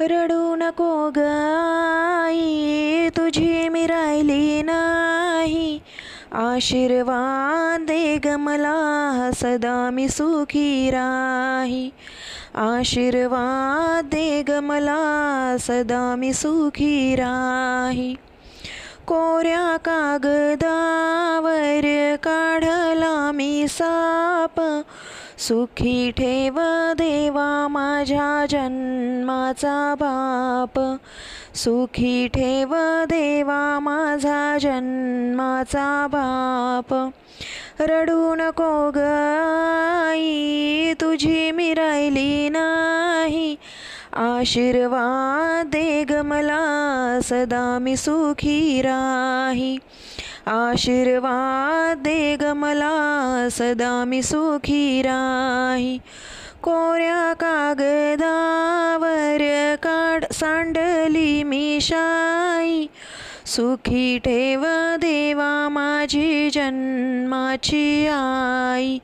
रडू नको गाई तुझी मी राहिली नाही. आशीर्वाद दे ग मला सदा मी सुखी राही. आशीर्वाद दे ग मला सदा मी सुखी राही. कोऱ्या कागदावर काढला मी साप सुखी ठेव देवा माझ्या जन्माचा बाप. सुखी ठेव देवा माझा जन्माचा बाप. रडू नको गाई तुझी मी राहिली नाही. आशीर्वाद दे ग मला सदा मी सुखी राही. आशीर्वाद दे ग मला सदा मी सुखी राही. कोऱ्या कागदावर काढ सांडली मी शाई. सुखी ठेव देवा माझी जन्माची आई.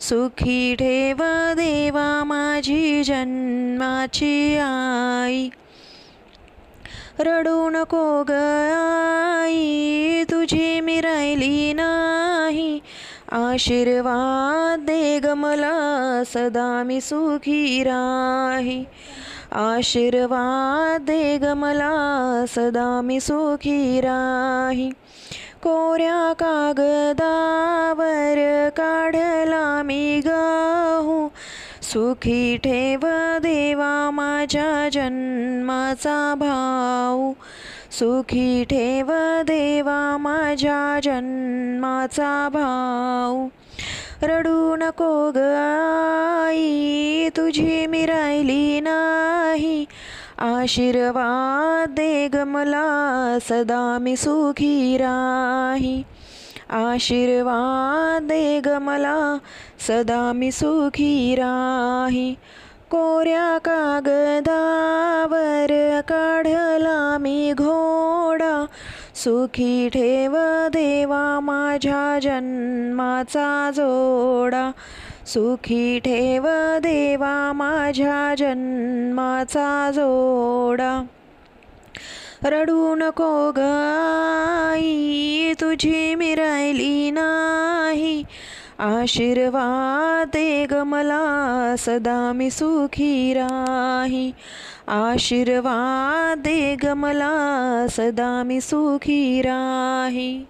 सुखी ठेव देवा माझी जन्माची आई. रडू नको ग तुझी मी राहिली नाही. आशीर्वाद दे ग मला सदा मी सुखी राही. आशीर्वाद दे ग मला सदा मी सुखी राही. कोऱ्या कागदावर काढला मी गाहू. सुखी ठेव देवा माझ्या जन्माचा भाऊ. सुखी ठेव देवा माझ्या जन्माचा भाऊ. रडू नको ग आई तुझी मी राहिली नाही. आशीर्वाद दे ग मला सदा मी सुखी राही. आशीर्वाद दे ग मला सदा मी सुखी राही. कोऱ्या कागदावर काढला मी घोडा सुखी ठेव देवा माझ्या जन्माचा जोडा. सुखी ठेव देवा माझ्या जन्माचा जोडा. रडू नको गाई आई तुझी मी राहिली नाही. आशीर्वाद ग मला सदा मी सुखी राही. आशीर्वाद ग मला सदा मी सुखी राही.